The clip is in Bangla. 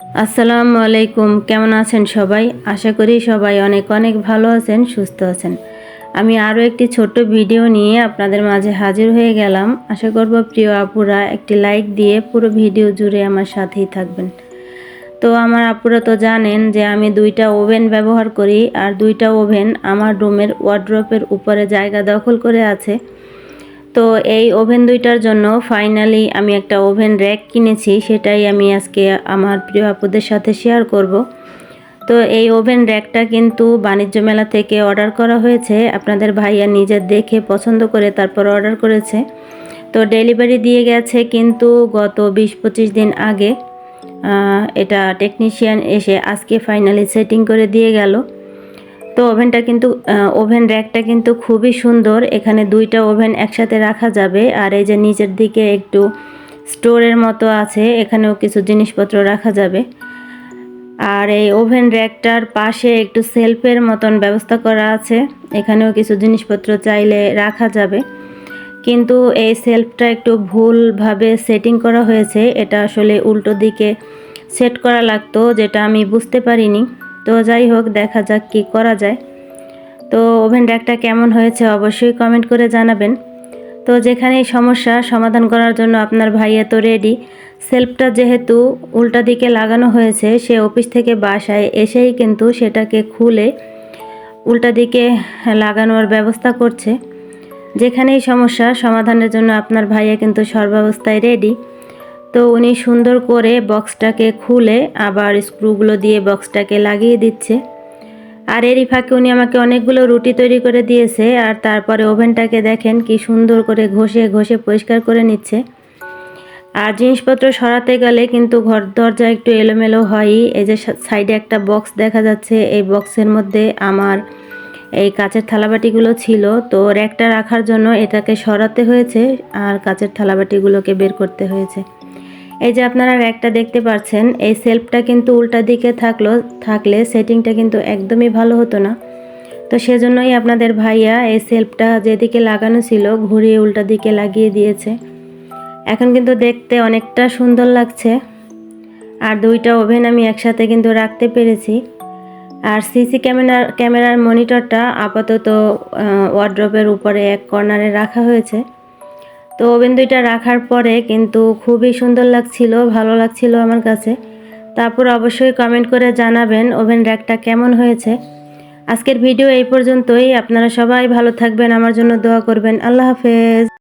আসসালামু আলাইকুম, কেমন আছেন সবাই? আশা করি সবাই অনেক অনেক ভালো আছেন, সুস্থ আছেন। আমি আরও একটি ছোট্ট ভিডিও নিয়ে আপনাদের মাঝে হাজির হয়ে গেলাম। আশা করব প্রিয় আপুরা একটি লাইক দিয়ে পুরো ভিডিও জুড়ে আমার সাথেই থাকবেন। তো আমার আপুরা তো জানেন যে আমি দুইটা ওভেন ব্যবহার করি, আর দুইটা ওভেন আমার রুমের ওয়ার্ড্রপের উপরে জায়গা দখল করে আছে। তো এই ওভেন দুইটার জন্য ফাইনালি আমি একটা ওভেন র্যাক কিনেছি, সেটাই আমি আজকে আমার প্রিয় আপুদের সাথে শেয়ার করব। তো এই ওভেন র্যাকটা কিন্তু বাণিজ্য মেলা থেকে অর্ডার করা হয়েছে। আপনাদের ভাইয়া নিজে দেখে পছন্দ করে তারপর অর্ডার করেছে। তো ডেলিভারি দিয়ে গেছে কিন্তু গত বিশ পঁচিশ দিন আগে এটা টেকনিশিয়ান এসে আজকে ফাইনালি সেটিং করে দিয়ে গেল। তো ওভেনটা কিন্তু ওভেন র্যাকটা কিন্তু খুবই সুন্দর। এখানে দুইটা ওভেন একসাথে রাখা যাবে। আর এই যে নিচের দিকে একটু স্টোরের মতো আছে, এখানেও কিছু জিনিসপত্র রাখা যাবে। আর এই ওভেন র্যাকটার পাশে একটু সেলফের মতন ব্যবস্থা করা আছে। এখানেও কিছু জিনিসপত্র চাইলে রাখা যাবে। কিন্তু এই সেলফটা একটু ভুলভাবে সেটিং করা হয়েছে। এটা আসলে উল্টো দিকে সেট করা লাগতো, যেটা আমি বুঝতে পারিনি। তো যাই হোক, দেখা যাক কি করা যায়। তো ওভেন র্যাকটা কেমন হয়েছে অবশ্যই কমেন্ট করে জানাবেন। তো যেখানেই সমস্যা সমাধান করার জন্য আপনার ভাইয়া তো রেডি সেলফটা যেহেতু উল্টা দিকে লাগানো হয়েছে, সে অফিস থেকে বাসায় এসেই কিন্তু সেটাকে খুলে উল্টা দিকে লাগানোর ব্যবস্থা করছে। যেখানেই সমস্যা সমাধানের জন্য আপনার ভাইয়া কিন্তু সর্বাবস্থায় রেডি তো উনি সুন্দর করে বক্সটাকে খুলে আবার স্ক্রুগুলো দিয়ে বক্সটাকে লাগিয়ে দিচ্ছে। আর এরই ফাঁকে উনি আমাকে অনেকগুলো রুটি তৈরি করে দিয়েছে আর তারপরে ওভেনটাকে দেখেন কি সুন্দর করে ঘষে ঘষে পরিষ্কার করে নিচ্ছে। আর জিনিসপত্র সরাতে গেলে কিন্তু ঘর দরজা একটু এলোমেলো হয়ই। এই যে সাইডে একটা বক্স দেখা যাচ্ছে, এই বক্সের মধ্যে আমার এই কাচের থালাবাটিগুলো ছিল। তো র্যাকটা রাখার জন্য এটাকে সরাতে হয়েছে আর কাচের থালাবাটিগুলোকে বের করতে হয়েছে। এই যে আপনারা র্যাকটা দেখতে পাচ্ছেন এই সেলফটা কিন্তু উল্টা দিকে থাকল, থাকলে সেটিংটা কিন্তু একদমই ভালো হতো না। তো সেজন্যই আপনাদের ভাইয়া এই সেলফটা যেদিকে লাগানো ছিল ঘুরিয়ে উল্টা দিকে লাগিয়ে দিয়েছে। এখন কিন্তু দেখতে অনেকটা সুন্দর লাগছে। আর দুইটা ওভেন আমি একসাথে কিন্তু রাখতে পেরেছি। আর সিসি ক্যামেরার ক্যামেরার মনিটরটা আপাতত ওয়ার্ড্রপের উপরে এক কর্নারে রাখা হয়েছে। তো ওভেন দুইটা রাখার পরে কিন্তু খুবই সুন্দর লাগছিল, ভালো লাগছিল আমার কাছে। তারপর অবশ্যই কমেন্ট করে জানাবেন ওভেন র্যাকটা কেমন হয়েছে। আজকের ভিডিও এই পর্যন্তই, আপনারা সবাই ভালো থাকবেন, আমার জন্য দোয়া করবেন, আল্লাহ হাফেজ।